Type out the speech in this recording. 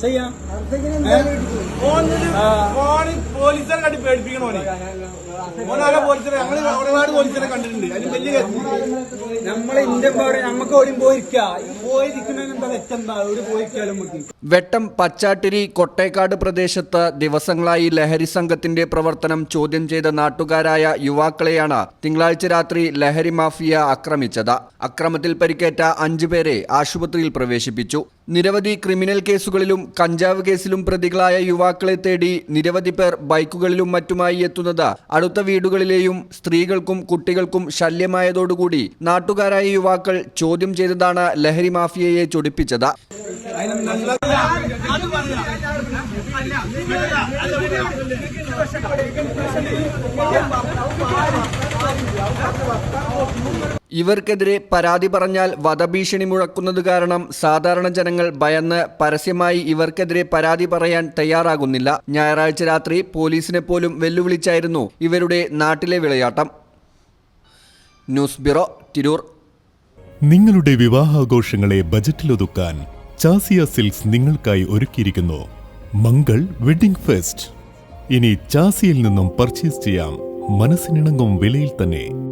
ചെയ്യാം. പോലീസുകാരെ കണ്ടി പേടിപ്പിക്കണ ഓനെ ഓനാകെ പോലീസുകാരെ ഞങ്ങൾ ഒരുപാട് പോലീസുകാരെ കണ്ടിട്ടുണ്ട്. അതിന് വലിയ നമ്മളെ ഇന്ത്യൻ പൗര നമുക്ക് ഓടി പോയിരിക്കുക തെറ്റെന്താ ഒരു പോയിരിക്കാലും നമുക്ക്? വെട്ടം പച്ചാട്ടിരി കൊട്ടേക്കാട് പ്രദേശത്ത് ദിവസങ്ങളായി ലഹരി സംഘത്തിന്റെ പ്രവർത്തനം ചോദ്യം ചെയ്ത നാട്ടുകാരായ യുവാക്കളെയാണ് തിങ്കളാഴ്ച രാത്രി ലഹരി മാഫിയ ആക്രമിച്ചത്. അക്രമത്തിൽ പരിക്കേറ്റ അഞ്ചുപേരെ ആശുപത്രിയിൽ പ്രവേശിപ്പിച്ചു. നിരവധി ക്രിമിനൽ കേസുകളിലും കഞ്ചാവ് കേസിലും പ്രതികളായ യുവാക്കളെ തേടി നിരവധി പേർ ബൈക്കുകളിലും മറ്റുമായി എത്തുന്നത്. അടുത്ത വീടുകളിലെയും സ്ത്രീകൾക്കും കുട്ടികൾക്കും ശല്യമായതോടുകൂടി നാട്ടുകാരായ യുവാക്കൾ ചോദ്യം ചെയ്തതാണ് ലഹരി മാഫിയയെ ചൊടിപ്പിച്ചത്. ഇവർക്കെതിരെ പരാതി പറഞ്ഞാൽ വധഭീഷണി മുഴക്കുന്നത് കാരണം സാധാരണ ജനങ്ങൾ ഭയന്ന് പരസ്യമായി ഇവർക്കെതിരെ പരാതി പറയാൻ തയ്യാറാകുന്നില്ല. ഞായറാഴ്ച രാത്രി പോലീസിനെ പോലും വെല്ലുവിളിച്ചായിരുന്നു ഇവരുടെ നാട്ടിലെ വിളയാട്ടം. News bureau Tirur. നിങ്ങളുടെ വിവാഹാഘോഷങ്ങളെ ബജറ്റിലൊതുക്കാൻ ചാസിയ സിൽക്സ് നിങ്ങൾക്കായി ഒരുക്കിയിരിക്കുന്നു. Mangal wedding fest. ഇനി ചാസിയിൽ നിന്നും പർച്ചേസ് ചെയ്യാം. മനസ്സിനിണങ്ങും വിലയിൽ തന്നെ.